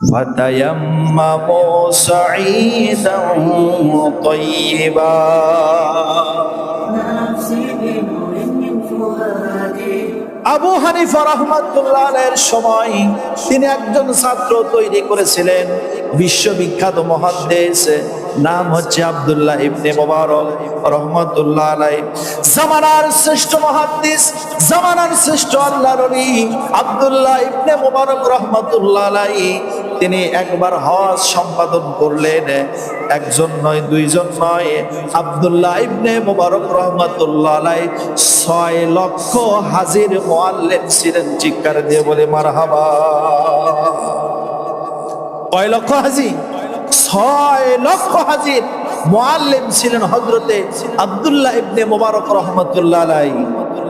فتيمموا صعيدا طيبا نفسي بنور من فؤادي আবু হানিফা রহমাতুল্লাহ আলাইহির সময় তিনি একজন ছাত্র তৈরি করেছিলেন বিশ্ববিখ্যাত মহাদ্দেশ নাম হচ্ছে আব্দুল্লাহ ইবনে মোবারক, রহমতুল্লাহ আলাই জামানার শ্রেষ্ঠ মহাদ্দিস জামানার শ্রেষ্ঠ আল্লাহর ওলি, আব্দুল্লাহ ইবনে মোবারক, রহমতুল্লাহ আলাই তিনি একবার হজ সম্পাদন করলেন, একজন নয়, দুইজন নয়। আব্দুল্লাহ ইবনে মোবারক, রহমতুল্লাহ আলাই ছয় লক্ষ হাজির মোয়াল্লেম ছিলেন, চিৎকার দিয়ে বলে, মারহাবা। কয় লক্ষ হাজির? ছয় লক্ষ হাজির মোয়াল্লেম ছিলেন হজরতে আব্দুল্লাহ ইবনে মোবারক রহমতুল্লাহ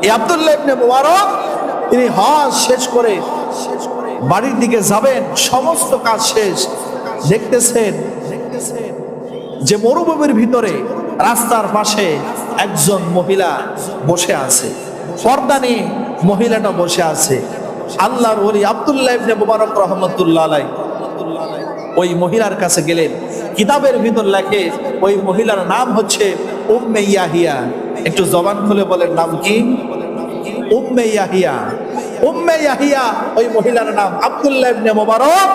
এই আব্দুল্লাহ ইবনে মোবারক, তিনি হজ শেষ করে বাড়ির দিকে যাবেন, সমস্ত কাজ শেষ। দেখতেছেন যে মরুভূমির ভিতরে রাস্তার পাশে একজন মহিলা বসে আছে। পর্দা নিয়ে মহিলাটা বসে আছে। আল্লাহর ওলি আব্দুল্লাহ ইবনে মুবারক রহমতুল্লাহ আলাই ওই মহিলার কাছে গেলেন। কিতাবের ভিতর লেখে, ওই মহিলার নাম হচ্ছে উম্মে ইয়াহিয়া। একটু জবান খুলে বলেন, নাম কি? উম্মে ইয়াহিয়া। উম্মে ইয়াহিয়া, ওই মহিলার নাম আব্দুল্লাহ ইবনে মুবারক।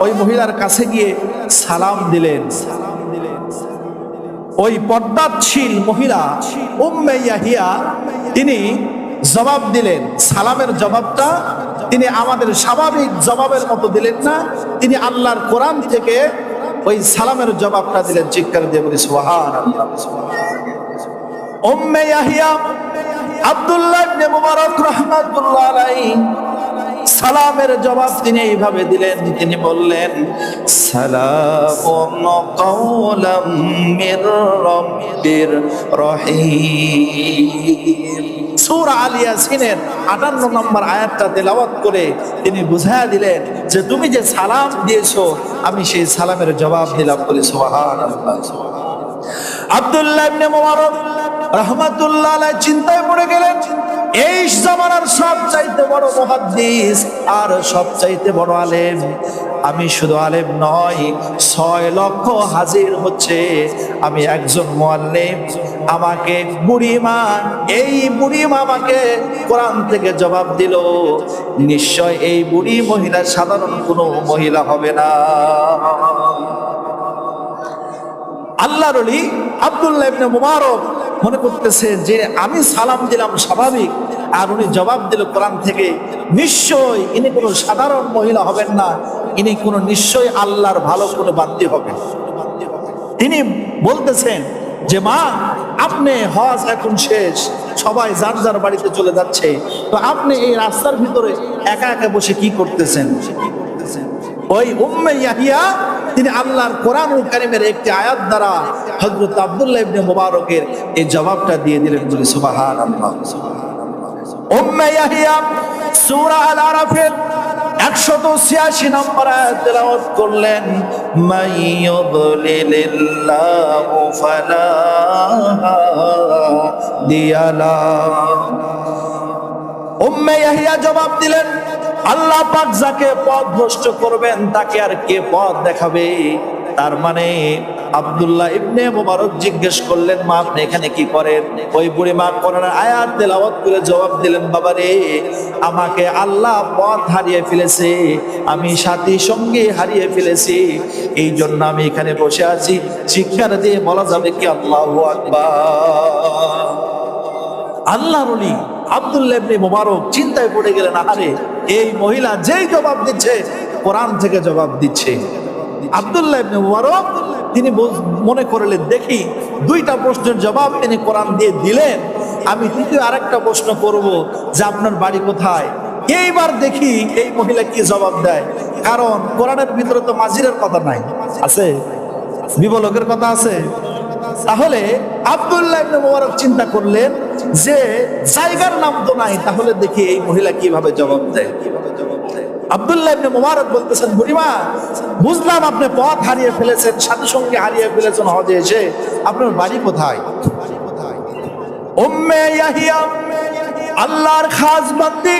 ওই মহিলার কাছে গিয়ে সালাম দিলেন। ওই পর্দাশীল মহিলা উম্মে ইয়াহিয়া, তিনি জবাব দিলেন। সালামের জবাবটা তিনি আমাদের স্বাভাবিক জবাবের মতো দিলেন না। তিনি আল্লাহর কোরআন থেকে ওই সালামের জবাবটা দিলেন, চিৎকার দিয়ে বলি ইয়াহিয়া আব্দুল্লাহ সালামের জবাব তিনি এইভাবে দিলেন, তিনি বললেন রাব্বির রহিম। সূরা আল ইয়াসিনের 58 নম্বর আয়াতটা তেলাওয়াত করে তিনি বুঝায়া দিলেন যে তুমি যে সালাম দিয়েছ, আমি সেই সালামের জবাব দিলাম বলে আলাইহি চিন্তায় পড়ে গেলেন, এই জামানার সব চাইতে বড় মুহাদ্দিস আর সব চাইতে বড় আলেম। আমি শুধু আলেম নয়, ছয় লক্ষ হাজির হচ্ছে। আমি একজন মুআল্লিম। আমাকে বুড়িমা এই বুড়িমা আমাকে কোরআন থেকে জবাব দিল, নিশ্চয় এই বুড়ি মহিলা সাধারণ কোনো মহিলা হবে না। আল্লাহর অলি আব্দুল্লাহ মুবারক মনে করতেছে যে আমি সালাম দিলাম স্বাভাবিক, আর উনি জবাব দিল কোরআন থেকে, নিশ্চয় ইনি কোনো সাধারণ মহিলা হবেন না। ইনি কোনো নিশ্চয় আল্লাহর ভালো কোনো বান্দি হবে তিনি বলতেছেন যে, মা, আপনি হজ এখন শেষ, সবাই যার যার বাড়িতে চলে যাচ্ছে, তো আপনি এই রাস্তার ভিতরে একা একা বসে কি করতেছেন? ওই উম্মে ইয়াহিয়া, তিনি আল্লাহর কোরআনুল কারীমের একটি আয়াত দ্বারা হযরত আব্দুল্লাহ ইবনে মুবারকের এই জবাবটা দিয়ে দিলেন বলে, সুবহানাল্লাহ। উম্মে ইয়াহিয়া সূরা আল আরাফের একশত ছিয়াশি নম্বর তেলাওয়াত করলেন উম্মে ইয়াহিয়া জবাব দিলেন, আল্লাহ পাক যাকে পথ ভ্রষ্ট করবেন, তাকে আর কে পথ দেখাবে? তার মানে আব্দুল্লাহ ইবনে মোবারক জিজ্ঞেস করলেন, মা, আপনি এখানে কি করেন? ওই বুড়ি মা করার আয়াত তেলাওয়াত করে জবাব দিলেন, বাবা রে, আমাকে আল্লাহ পথ হারিয়ে ফেলেছে, আমি সাথী সঙ্গে হারিয়ে ফেলেছি এই জন্য আমি এখানে বসে আছি। শিক্ষার দিয়ে বলা যাবে কি আল্লাহ আল্লাহ রলি আব্দুল্লাহ ইবনে মোবারক চিন্তায় পড়ে গেলেন আরে এই মহিলা যেই জবাব দিচ্ছে, কোরআন থেকে জবাব দিচ্ছে। আব্দুল্লাহ তিনি মনে করলেন দেখি দুইটা প্রশ্নের জবাব তিনি কোরআন দিয়ে দিলেন। আমি তৃতীয় আরেকটা প্রশ্ন করব যে আপনার বাড়ি কোথায়? এইবার দেখি এই মহিলা কি জবাব দেয়। কারণ কোরআনের ভিতরে তো মাজিরের কথা নাই। আছে? বিবলকের কথা আছে? তাহলে আব্দুল্লাহ মুবারক চিন্তা করলেন যে জায়গার নাম তো নাই, তাহলে দেখি এই মহিলা কীভাবে জবাব দেয় কীভাবে জবাব দেয়? আব্দুল্লাহ ইবনে মুবারক বলতেছেন, বুড়িমা, বুঝলাম আপনি পথ হারিয়ে ফেলেছেন, সাথে সঙ্গে হারিয়ে ফেলেছেন হজে এসে। আপনার বাড়ি কোথায়? উম্মে ইয়াহিয়া, আল্লাহর খাস বান্দি।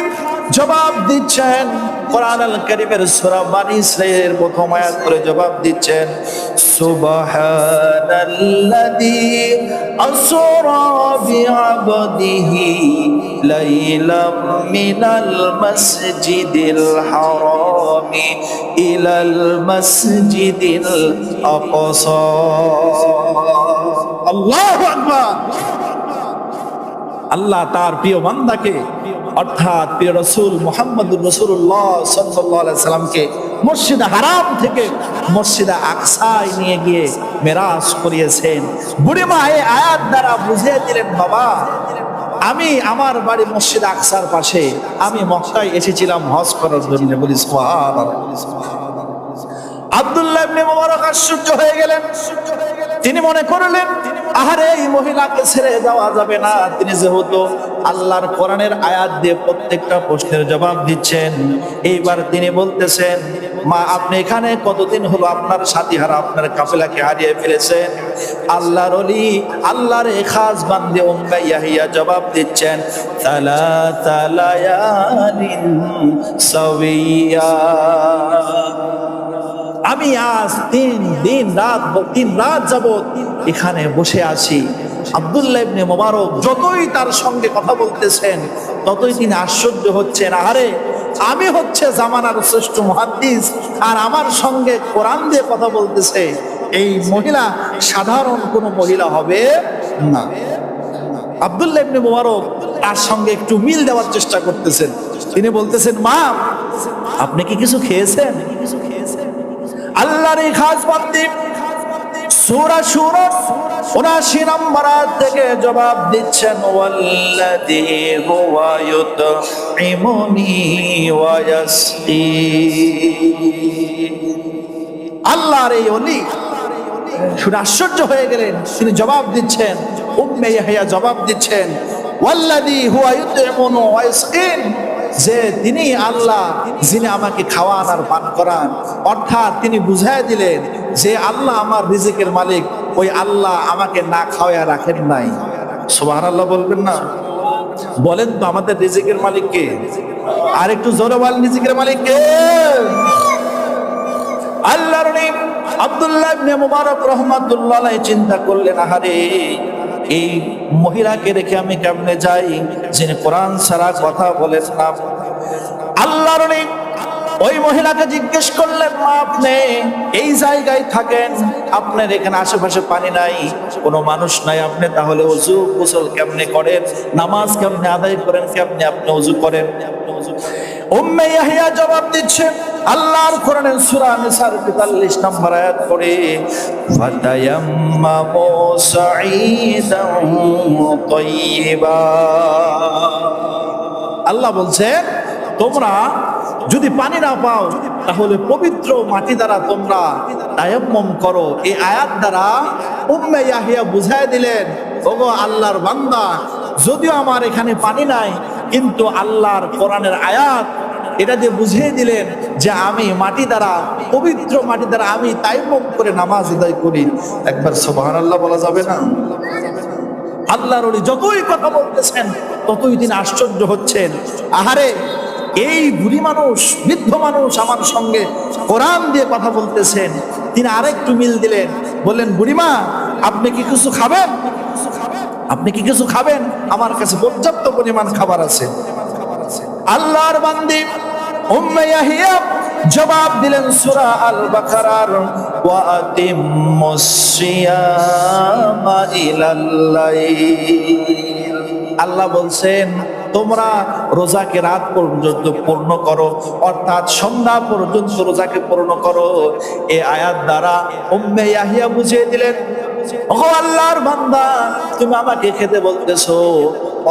জবাব দিচ্ছেন কোরআন আল কারীমের সূরা বানী প্রথম আয়াত করে জবাব দিচ্ছেন, সুবহানাল্লাযী আসরা বিআবদিহি লাইলাম মিনাল মাসজিদিল হারামি ইলাল মাসজিদিল আকসা। আল্লাহু আকবার। আল্লাহ তার প্রিয় বান্দাকে অর্থাৎ প্রিয় রসুল মোহাম্মদুর রসুল্লাহ সাল্লাহ সাল্লামকে মসজিদে হারাম থেকে মসজিদে আকসায় নিয়ে গিয়ে মেরাজ করিয়েছেন। বুড়িমা এই আয়াত দ্বারা বুঝিয়ে দিলেন, বাবা, আমি আমার বাড়ি মসজিদ আকসার পাশে, আমি মক্কায় এসেছিলাম হজ করার জন্য। বলি আব্দুল্লাহ ইবনে আশ্চর্য হয়ে গেলেন। তিনি মনে করলেন, আহারে, এই মহিলাকে ছেড়ে যাওয়া যাবে না। তিনি যেহেতু আল্লাহর কোরআনের আয়াত দিয়ে প্রত্যেকটা প্রশ্নের জবাব দিচ্ছেন, এইবার তিনি বলতেছেন, মা, আপনি এখানে কতদিন হলো আপনার সাথী হারা আপনার কাফেলাকে হারিয়ে ফেলেছেন? আল্লাহর অলি আল্লাহর এখাস বান্দে উম্মে ইয়াহিয়া জবাব দিচ্ছেন তালা তালায়ালিন সাবিয়া আমি আজ তিন দিন রাত তিন রাত যাবত এখানে বসে আছি। আব্দুল্লাহ মোবারক যতই তার সঙ্গে কথা বলতেছেন, ততই তিনি আশ্চর্য হচ্ছেন। আরে আমি হচ্ছে জামানার শ্রেষ্ঠ মহাদ্দিস, আর আমার সঙ্গে কোরআন দিয়ে কথা বলতেছে। এই মহিলা সাধারণ কোনো মহিলা হবে না। আব্দুল্লাহ ইবনে মোবারক তার সঙ্গে একটু মিল দেওয়ার চেষ্টা করতেছেন। তিনি বলতেছেন, মা, আপনি কি কিছু খেয়েছেন? আল্লাহর খাস বান্দি। সূরা সূরা 79 নম্বর থেকে জবাব দিচ্ছেন আল্লাহর এই অলি শুনে আশ্চর্য হয়ে গেলেন। তিনি জবাব দিচ্ছেন, উম্মে জবাব দিচ্ছেন, ওয়াল্লাযী হুয়া ইয়াসকিন। যে তিনি আল্লাহ, যিনি আমাকে খাওয়ান আর পান করান, অর্থাৎ তিনি বুঝাই দিলেন যে আল্লাহ আমার রিজিকের মালিক, ওই আল্লাহ আমাকে না খাওয়া রাখেন নাই। সোহান আল্লাহ বলবেন না? বলেন তো আমাদের রিজিকের মালিক কে? আর একটু জোরে বলেন, রিজিকের মালিক কে? আল্লাহর নবী আব্দুল্লাহ মুবারক রাহমাতুল্লাহ চিন্তা করলেন, আহারে। এই মহিলাকে রেখে আমি কেমনে যাই? যিনি কোরআন ছাড়া কথা বলেন না। আল্লাহর ওই মহিলাকে জিজ্ঞেস করলেন, মা, আপনি এই জায়গায় থাকেন? আপনার এখানে আশেপাশে পানি নাই, কোনো মানুষ নাই। আপনি তাহলে অজু গোসল কেমনে করেন? নামাজ কেমনে আদায় করেন? কেমনে আপনি অজু করেন? উম্মে ইয়াহিয়া জবাব দিচ্ছে আল্লাহর কোরআনের সূরা নিসার 45 নম্বর আয়াত পড়ে ফাতায়াম্মামু সাঈদান তাইয়্যিবা আল্লাহ বলছেন তোমরা যদি পানি না পাও, তাহলে পবিত্র মাটি দ্বারা তোমরা তায়াম্মম করো। এই আয়াত দ্বারা উম্মে ইয়াহিয়া বুঝায় দিলেন, ওগো আল্লাহর বান্দা, যদিও আমার এখানে পানি নাই, কিন্তু আল্লাহর কোরআনের আয়াত এটা দিয়ে বুঝিয়ে দিলেন যে আমি মাটি দ্বারা, পবিত্র মাটি দ্বারা আমি তাইম্মম করে নামাজ আদায় করি। একবার সুবহানাল্লাহ বলা যাবে না? আল্লাহর যতই কথা বলতেছেন, ততই তিনি আশ্চর্য হচ্ছেন। আহারে, এই বুড়ি মানুষ, বৃদ্ধ মানুষ আমার সঙ্গে কোরআন দিয়ে কথা বলতেছেন। তিনি আরেকটু মিল দিলেন, বললেন বুড়িমা আপনি কি কিছু খাবেন? আপনি কি কিছু খাবেন? আমার কাছে পর্যাপ্ত পরিমাণ খাবার আছে। আল্লাহর বান্দি ইয়াহিয়া জবাব দিলেন সূরা আল লাইল। আল্লাহ বলছেন, তোমরা রোজাকে রাত পর্যন্ত পূর্ণ করো, অর্থাৎ সন্ধ্যা পর্যন্ত রোজাকে পূর্ণ করো। এ আয়াত দ্বারা উম্মে ইয়াহিয়া বুঝিয়ে দিলেন ও আল্লাহর বান্দা, তুমি আমাকে খেতে বলতেছো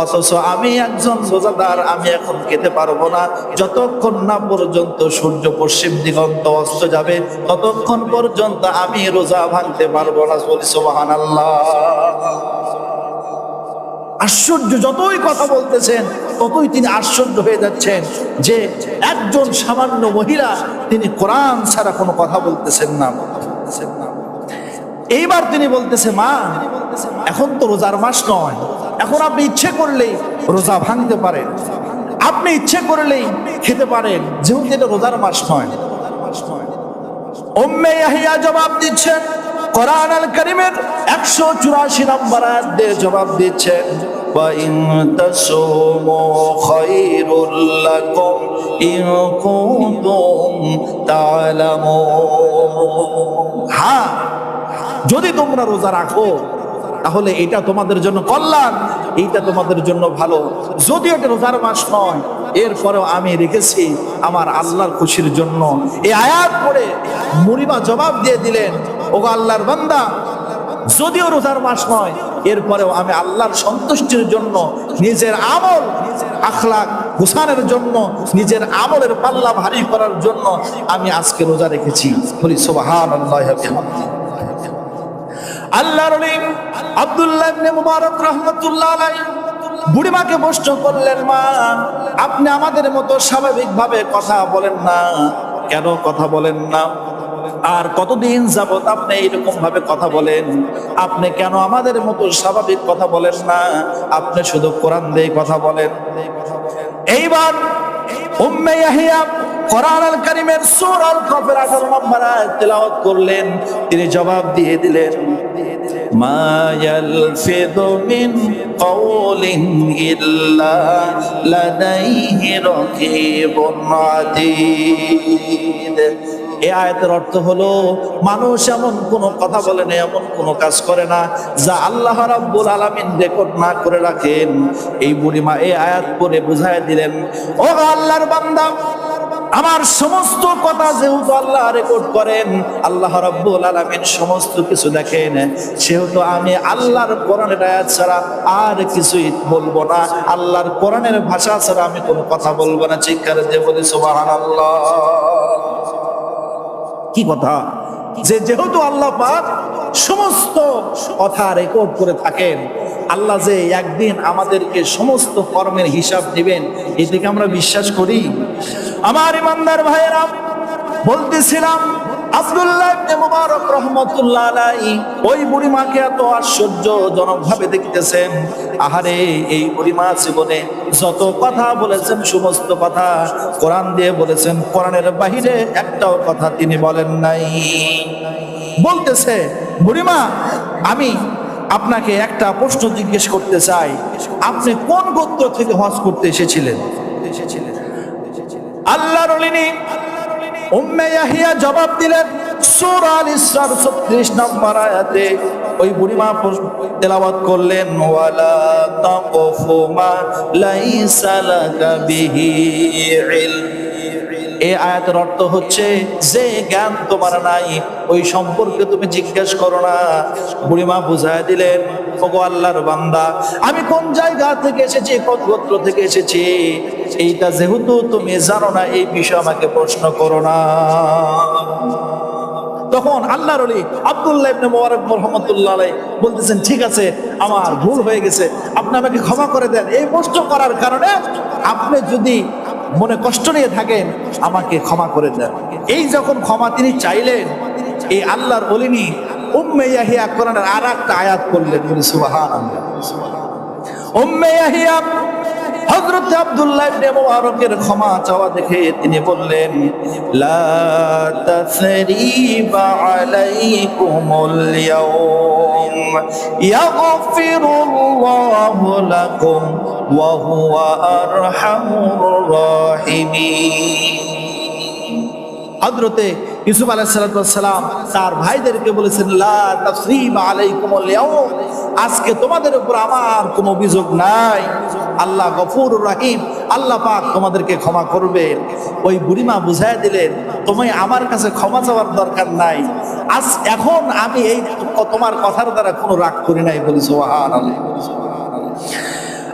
অথচ আমি একজন রোজাদার, আমি এখন খেতে পারব না। যতক্ষণ না পর্যন্ত সূর্য পশ্চিম দিগন্ত অস্ত যাবে, ততক্ষণ পর্যন্ত আমি রোজা ভাঙতে পারব না, বলি সোহান আল্লাহ আশ্চর্য, যতই কথা বলতেছেন, ততই তিনি আশ্চর্য হয়ে যাচ্ছেন যে একজন সামান্য মহিলা, তিনি কোরআন ছাড়া কোনো কথা বলতেছেন না। এইবার তিনি বলতেছে, মা, এখন তো রোজার মাস নয়। এখন আপনি ইচ্ছে করলেই রোজা ভাঙতে পারেন আপনি ইচ্ছে করলেই খেতে পারেন যেহেতু এটা রোজার মাস নয় উম্মে ইয়াহিয়া জবাব দিচ্ছেন কোরআন আল করিমের একশো চুরাশি নম্বর আয়াত দিয়ে জবাব দিচ্ছেন وَإِن تَصُومُوا خَيْرٌ لَكُمْ إِن كُنتُمْ تَعْلَمُونَ হ্যাঁ যদি তোমরা রোজা রাখো তাহলে এটা তোমাদের জন্য কল্যাণ, এইটা তোমাদের জন্য ভালো। যদিও এটা রোজার মাস নয়, এরপরেও আমি রেখেছি আমার আল্লাহর খুশির জন্য। এই আয়াত পড়ে মুরিমা জবাব দিয়ে দিলেন, ওগো আল্লাহর বান্দা, যদিও রোজার মাস নয়, এরপরেও আমি আল্লাহর সন্তুষ্টির জন্য, নিজের আমল আখলাক হুসানের জন্য, নিজের আমলের পাল্লা ভারী করার জন্য আমি আজকে রোজা রেখেছি। বলি সুবহান আল্লাহ আল্লাহর আলী আব্দুল্লাহ মুবারক রাহমাতুল্লাহ বুড়িমাকে প্রশ্ন করলেন, মা, আপনি আমাদের মতো স্বাভাবিকভাবে কথা বলেন না? কেন কথা বলেন না? আর কতদিন যাবত আপনি এইরকম ভাবে কথা বলেন? আপনি কেন আমাদের মতো স্বাভাবিক কথা বলেন না? আপনি শুধু কোরআন দিয়ে কথা বলেন। এইবার কোরআন আল কারীমের সূরা আল কাফের 18 নম্বর আয়াত তেলাওয়াত করলেন। তিনি জবাব দিয়ে দিলেন, মা ইয়ালফিদু মিন কওলিন ইল্লা লাদাইহি রাকিবুন আতীদ এই আয়াতের অর্থ হলো, মানুষ এমন কোন কথা বলে না, এমন কোন কাজ করে না, যা আল্লাহ রাব্বুল আলামিন রেকর্ড না করে রাখেন। এই বুড়িমা এই আয়াত পরে বুঝায় দিলেন, ও আল্লাহর বান্দা আমার সমস্ত কথা যেহেতু আল্লাহ রেকর্ড করেন, আল্লাহ রাব্বুল আলামিন সমস্ত কিছু দেখেন। সেহেতু আমি আল্লাহর কোরআনের আয়াত ছাড়া আর কিছুই বলব না। আল্লাহর কোরআনের ভাষা ছাড়া আমি কোনো কথা বলব না। চিৎকার দিয়ে বলি, সুবহানাল্লাহ। কি কথা? যে যেহেতু আল্লাহ পাক সমস্ত কথা রেকর্ড করে থাকেন আল্লাহ যে একদিন আমাদেরকে সমস্ত কর্মের হিসাব দিবেন, এদিকে আমরা বিশ্বাস করি। আমার ইমানদার ভাইয়েরা, বলতেছিলাম আলাইহি, ওই বুড়িমাকে এত দেখতেছেন। আহারে, এই বুড়িমা জীবনে যত কথা বলেছেন, সমস্ত কথা দিয়ে বলেছেন। একটাও কথা তিনি বলেন নাই। বলতেছে বুড়িমা আমি আপনাকে একটা প্রশ্ন জিজ্ঞেস করতে চাই। আপনি কোন গোত্র থেকে হজ করতে এসেছিলেন? ইয়াহিয়া জবাব দিলেন, সূরা আল ইসরার 36 নম্বর আয়াতে। ওই বুড়িমা করলেন এই আয়াতের অর্থ হচ্ছে, যে জ্ঞান তোমার নাই, ওই সম্পর্কে তুমি জিজ্ঞেস করো না। বুড়িমা বুঝায় দিলেন, ওগো আল্লাহর বান্দা, আমি কোন জায়গা থেকে এসেছি, কোন গোত্র থেকে এসেছি? এইটা যেহেতু তুমি জানো না, এই বিষয়ে আমাকে প্রশ্ন করো না। তখন আল্লাহর আলী আব্দুল্লাহ ইবনে মুবারক রহমাতুল্লাহ বলতেছেন, ঠিক আছে, আমার ভুল হয়ে গেছে, আপনি আমাকে ক্ষমা করে দেন। এই প্রশ্ন করার কারণে আপনি যদি মনে কষ্ট নিয়ে থাকেন, আমাকে ক্ষমা করে দেন। এই যখন ক্ষমা তিনি চাইলেন, এই আল্লাহর অলিনী উম্মে ইয়াহিয়া কোরআনের আর একটা আয়াত করলেন বলি সুবহানাল্লাহ। উম্মে ইয়াহিয়া হযরত আব্দুল্লাহ ইবনে মুবারকের ক্ষমা চাওয়া দেখে তিনি বললেন, লা তাসরিবা আলাইকুমুল ইয়াউম, ইয়াগফিরুল্লাহু লাকুম। হুয়া আরহামুর রাহিমিন হযরতে ইউসুফ আলাইহিস তার ভাইদেরকে বলেছেন আজকে তোমাদের উপর আমার কোনো অভিযোগ নাই। আল্লাহ গফুর রাহিম। আল্লাহ পাক তোমাদেরকে ক্ষমা করবেন। ওই বুড়িমা বুঝাই দিলেন, তুমি আমার কাছে ক্ষমা চাওয়ার দরকার নাই। আজ এখন আমি এই তোমার কথার দ্বারা কোনো রাগ করি নাই বলি সোহান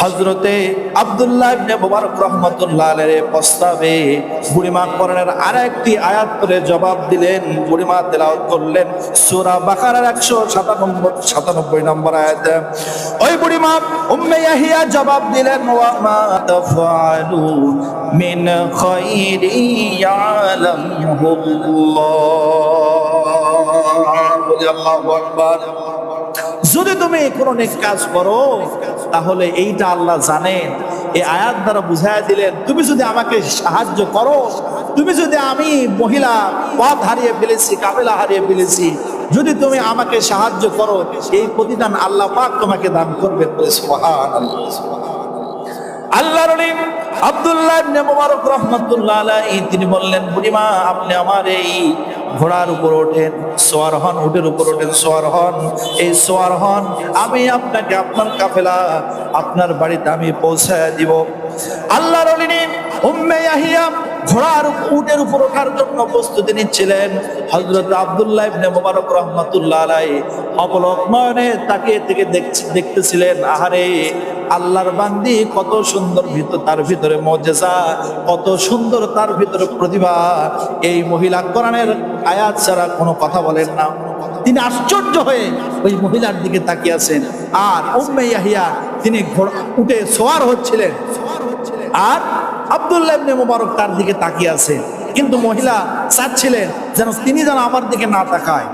হজরতে আব্দুল্লাহ ইবনে মুবারক রহমতুল্লাহ আলাইহির প্রস্তাবে বুড়িমা কোরআনের আরেকটি আয়াত করে জবাব দিলেন। বুড়িমা তেলাওয়াত করলেন সূরা বাকারার 197 97 নম্বর আয়াত। ওই বুড়িমা উম্মে ইয়াহিয়া জবাব দিলেন মা মিন খাইরি যদি তুমি কোনো কাজ করো তাহলে এইটা আল্লাহ জানেন। এই আয়াত দ্বারা বুঝাই দিলেন, তুমি যদি আমাকে সাহায্য করো, তুমি যদি আমি মহিলা পথ হারিয়ে ফেলেছি কাবেলা হারিয়ে ফেলেছি, যদি তুমি আমাকে সাহায্য করো, এই প্রতিদান আল্লাহ পাক তোমাকে দান সুবহানাল্লাহ। আল্লাহর আব্দুল্লাহ তিনি বললেন, বুড়িমা, আপনি আমার এই ঘোড়ার উপর ওঠেন, সোয়ার হন, উটের উপর ওঠেন, সোয়ার হন। এই সোয়ার হন, আমি আপনাকে, আপনার কাফেলা, আপনার বাড়িতে আমি পৌঁছায় দিব। আল্লাহর অলি উম্মে ইয়াহিয়া ঘোড়ার উটের উপর ওঠার জন্য প্রস্তুতি নিচ্ছিলেন। হযরত আব্দুল্লাহ ইবনে মুবারক রাহমাতুল্লাহ আলাইহি অপলক নয়নে তাকিয়ে থেকে দেখতেছিলেন, আহারে আল্লাহর বান্দি কত সুন্দর ভিতর তার ভিতরে মজেজা কত সুন্দর তার ভিতরে প্রতিভা। এই মহিলা কোরআনের আয়াত ছাড়া কোনো কথা বলেন না। তিনি আশ্চর্য হয়ে ওই মহিলার দিকে তাকিয়ে আছেন। আর উম্মে ইয়াহিয়া তিনি উঠে সোয়ার হচ্ছিলেন। আর আব্দুল্লাহ ইবনে মুবারক তার দিকে তাকিয়ে আছে। কিন্তু মহিলা চাচ্ছিলেন যেন তিনি যেন আমার দিকে না তাকায়।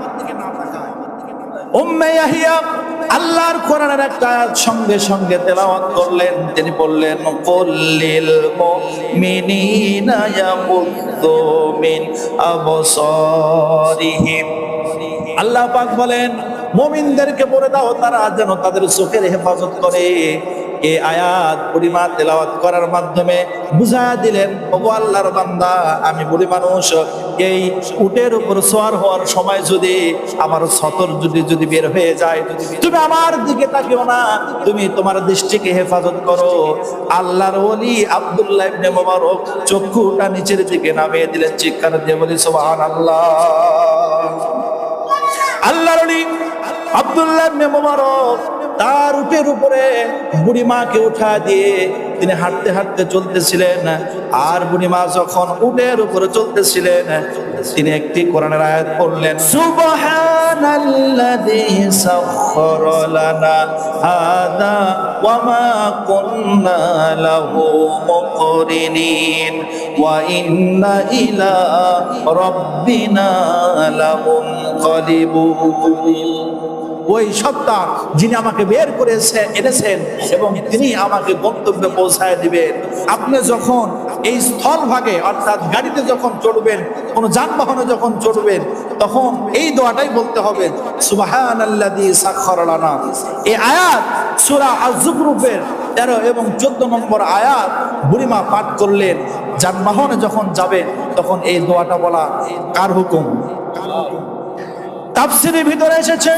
আল্লাহর কোরআনের একটা সঙ্গে সঙ্গে তেলাওয়াত করলেন। তিনি বললেন, কুল্লিল মুমিনিনা ইয়াগুদ্দু মিন আবসারিহিম। আল্লাহ পাক বলেন, মুমিনদেরকে বলে দাও, তারা যেন তাদের চোখের হেফাজত করে। এই আয়াত পরিমা তেলাওয়াত করার মাধ্যমে বুঝা দিলেন, ওগো আল্লাহর বান্দা, আমি বলি মানুষ, এই উটের উপর সোয়ার হওয়ার সময় যদি আমার সতর যদি যদি বের হয়ে যায়, তুমি আমার দিকে তাকিও না, তুমি তোমার দৃষ্টিকে হেফাজত করো। আল্লাহর ওলি আব্দুল্লাহ ইবনে মুবারক চক্ষুটা নিচের দিকে নামিয়ে দিলেন, চিৎকার দিয়ে বলি, সুবহানাল্লাহ। আল্লাহর অলি আব্দুল্লাহ ইবনে মুবারক তার উটের উপরে বুড়ি মাকে উঠা দিয়ে তিনি হাঁটতে হাঁটতে চলতেছিলেন। আর বুড়ি মা যখন উটের উপরে চলতেছিলেন, তিনি একটি কোরআনের আয়াত পড়লেন, সুবহানাল্লাযী সাখখারা লানা হাদা ওয়া মা কুন্না লাহু মুকরিনিন ওয়া ইন্না ইলা রাব্বিনা লামুনকালিবুন। ওই সত্তা যিনি আমাকে বের করেছে এনেছেন এবং তিনি আমাকে গন্তব্যে পৌঁছায় দিবেন। আপনি যখন এই স্থল ভাগে অর্থাৎ গাড়িতে যখন চড়বেন, কোনো যানবাহনে যখন চড়বেন, তখন এই দোয়াটাই বলতে হবে সুবাহান সাক্ষরানা এই আয়াত সুরা আজুকরূপের তেরো এবং চোদ্দ নম্বর আয়াত বুড়িমা পাঠ করলেন। যানবাহনে যখন যাবেন তখন এই দোয়াটা বলা কার হুকুম? তাফসিরের ভিতরে এসেছে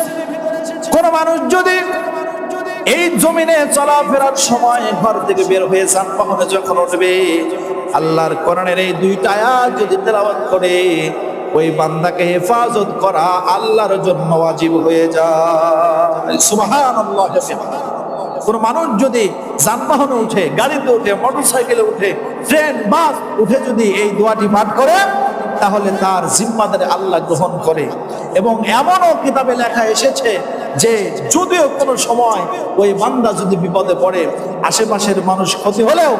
কোন মানুষ যদি এই জমিনে চলাফেরার সময় ঘর থেকে বের হয়ে যানবাহনে যখন উঠবে, আল্লাহর করণের এই দুইটা আয়াত যদি তেলাওয়াত করে, ওই বান্দাকে হেফাজত করা আল্লাহর জন্য ওয়াজিব হয়ে যায়। সুবহানাল্লাহ কোন মানুষ যদি যানবাহনে উঠে, গাড়িতে উঠে মোটর সাইকেলে উঠে, ট্রেন, বাস উঠে যদি এই দোয়াটি পাঠ করে তাহলে তার জিম্মাদারে আল্লাহ গ্রহণ করে। এবং এমনও কিতাবে লেখা এসেছে যে যদিও কোনো সময় ওই বান্দা যদি বিপদে পড়ে, আশেপাশের মানুষ ক্ষতি হলেও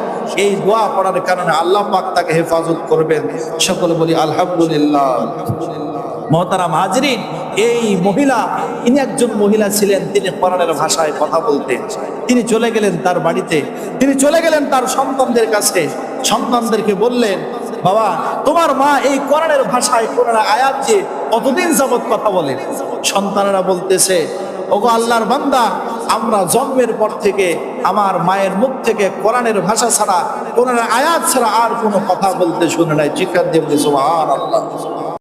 এই দোয়া পড়ার কারণে আল্লাহ পাক তাকে হেফাজত করবেন। সকলে বলি, আলহামদুলিল্লাহ। মহতারাম হাজরিন, এই মহিলা, ইনি একজন মহিলা ছিলেন, তিনি কোরআনের ভাষায় কথা বলতেন। তিনি চলে গেলেন তার বাড়িতে, তিনি চলে গেলেন তার সন্তানদের কাছে। সন্তানদেরকে বললেন বাবা, তোমার মা এই কোরআনের ভাষায় কোরআন আয়াত যে কতদিন যাবৎ কথা বলে? সন্তানেরা বলতেছে, ওগো আল্লাহর বান্দা, আমরা জন্মের পর থেকে আমার মায়ের মুখ থেকে কোরআনের ভাষা ছাড়া, কোরআনের আয়াত ছাড়া আর কোনো কথা বলতে শুনে নাই। চিকার দিয়ে আর সুবহানাল্লাহ।